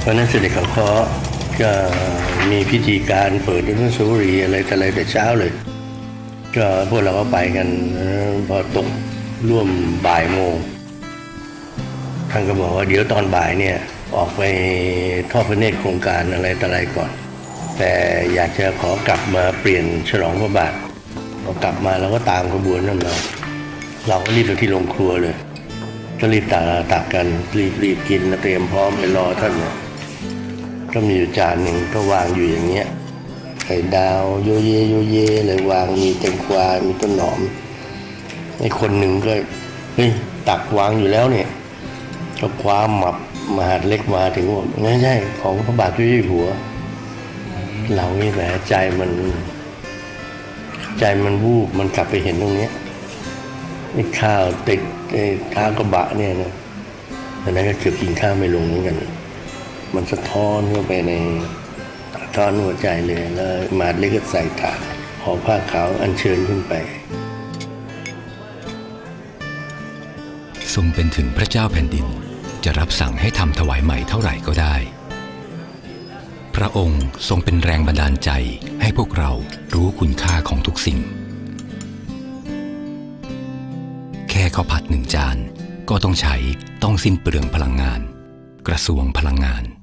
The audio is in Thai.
เพราะนั้นเสด็จเขาเคาะก็มีพิธีการเปิดอนุสาวรีย์อะไรแต่อะไรแต่เช้าเลย ก็พวกเราก็ไปกันพอตกร่วมบ่ายโมงท่านก็บอกว่าเดี๋ยวตอนบ่ายเนี่ยออกไปทอดพระเนตรโครงการอะไรต่อะไรก่อน แต่อยากจะขอกลับมาเปลี่ยนฉลองพระบาทพอกลับมาเราก็ตามขบวนนั้นมาเราก็รีบไปที่โรงครัวเลยก็รีบตักตักกันรีบรีบกินเตรียมพร้อมไปรอท่านเนี่ย ก็มีอยู่จานหนึ่งก็วางอยู่อย่างเงี้ยไข่ดาวโยเยโยเยเลยวางมีแตงกวา มีต้นหอมไอ้คนหนึ่งก็เฮ้ยตักวางอยู่แล้วเนี่ย ก็คว้าหมับมหาดเล็กมาถึงบอกไม่ใช่ของพระบาทช่วยหัว เรานี่แหละใจมัน ใจมันวูบมันกลับไปเห็นตรงเนี้ยไอ้ข้าวติดไอ้ข้าวกระบะเนี่ยนะตอนนั้นก็เกือบกินข้าวไม่ลงเหมือนกัน มันสะท้อนเข้าไปในท้อนหัวใจเลยแล้วมาดเล็กก็ใส่ถาดห่อผ้าขาวอัญเชิญขึ้นไป ทรงเป็นถึงพระเจ้าแผ่นดินจะรับสั่งให้ทำถวายใหม่เท่าไหร่ก็ได้ พระองค์ทรงเป็นแรงบันดาลใจให้พวกเรารู้คุณค่าของทุกสิ่ง แค่ข้าวผัดหนึ่งจานก็ต้องใช้ต้องสิ้นเปลืองพลังงาน กระทรวงพลังงาน